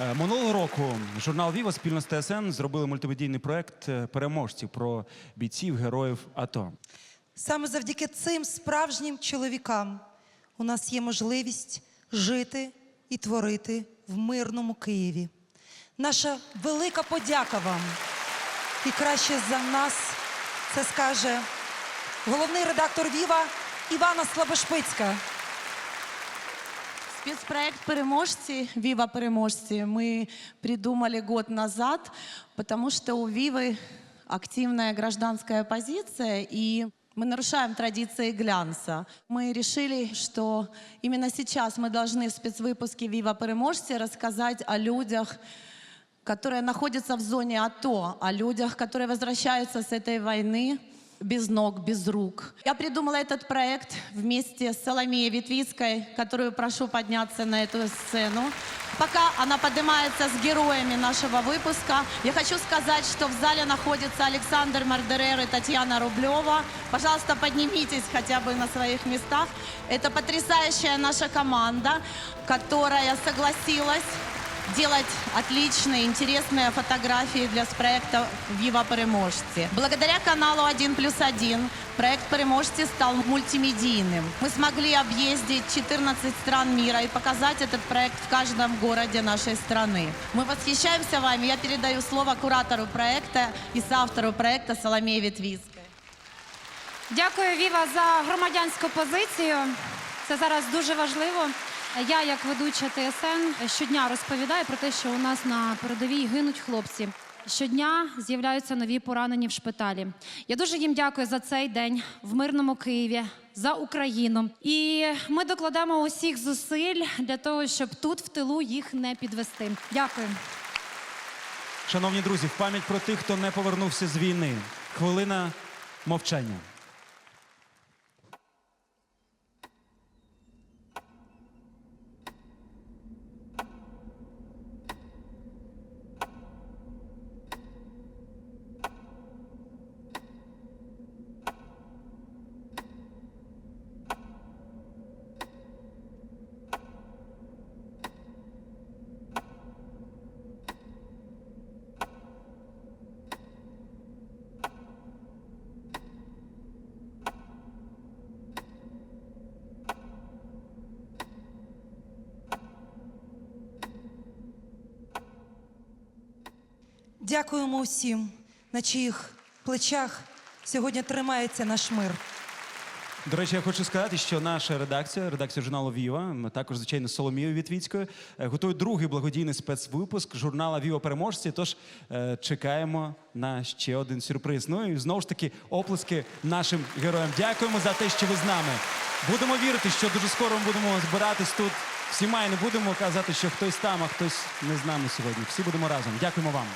Е, Минулого року журнал Віва спільно з ТСН зробили мультимедійний проект е, переможців про бійців, героїв АТО. Саме завдяки цим справжнім чоловікам у нас є можливість жити і творити в мирному Києві. Наша велика подяка вам. І краще за нас це скаже головний редактор Віва Івана Слабошпицька. Спецпроект «Переможцы», «Вива Переможцы» мы придумали год назад, потому что у Вивы активная гражданская позиция, и мы нарушаем традиции глянца. Мы решили, что именно сейчас мы должны в спецвыпуске «Вива Переможцы» рассказать о людях, которые находятся в зоне АТО, о людях, которые возвращаются с этой войны без ног, без рук. Я придумала этот проект вместе с Соломеей Ветвицкой, которую прошу подняться на эту сцену. Пока она поднимается с героями нашего выпуска, я хочу сказать, что в зале находится Александр Мардерер и Татьяна Рублева. Пожалуйста, поднимитесь хотя бы на своих местах. Это потрясающая наша команда, которая согласилась делать отличные, интересные фотографии для проекта «Вива Переможцы». Благодаря каналу «1 плюс 1» проект «Переможцы» стал мультимедийным. Мы смогли объездить 14 стран мира и показать этот проект в каждом городе нашей страны. Мы восхищаемся вами. Я передаю слово куратору проекта и соавтору проекта Соломее Ветвицкой. Дякую, Віва, за громадянську позицію. Це зараз дуже важливо. Я, як ведуча ТСН, щодня розповідаю про те, що у нас на передовій гинуть хлопці. Щодня з'являються нові поранені в шпиталі. Я дуже їм дякую за цей день в мирному Києві, за Україну. І ми докладемо усіх зусиль для того, щоб тут в тилу їх не підвести. Дякую. Шановні друзі, в пам'ять про тих, хто не повернувся з війни. Хвилина мовчання. Дякуємо усім, на чиїх плечах сьогодні тримається наш мир. До речі, я хочу сказати, що наша редакція, редакція журналу Віва, ми також, звичайно, Соломією Вітвіцькою, е, готує другий благодійний спецвипуск журнала Віва Переможці. Тож е, чекаємо на ще один сюрприз. Ну і знову ж таки оплески нашим героям. Дякуємо за те, що ви з нами. Будемо вірити, що дуже скоро ми будемо збиратись тут всіма і не будемо казати, що хтось там, а хтось не з нами сьогодні. Всі будемо разом. Дякуємо вам.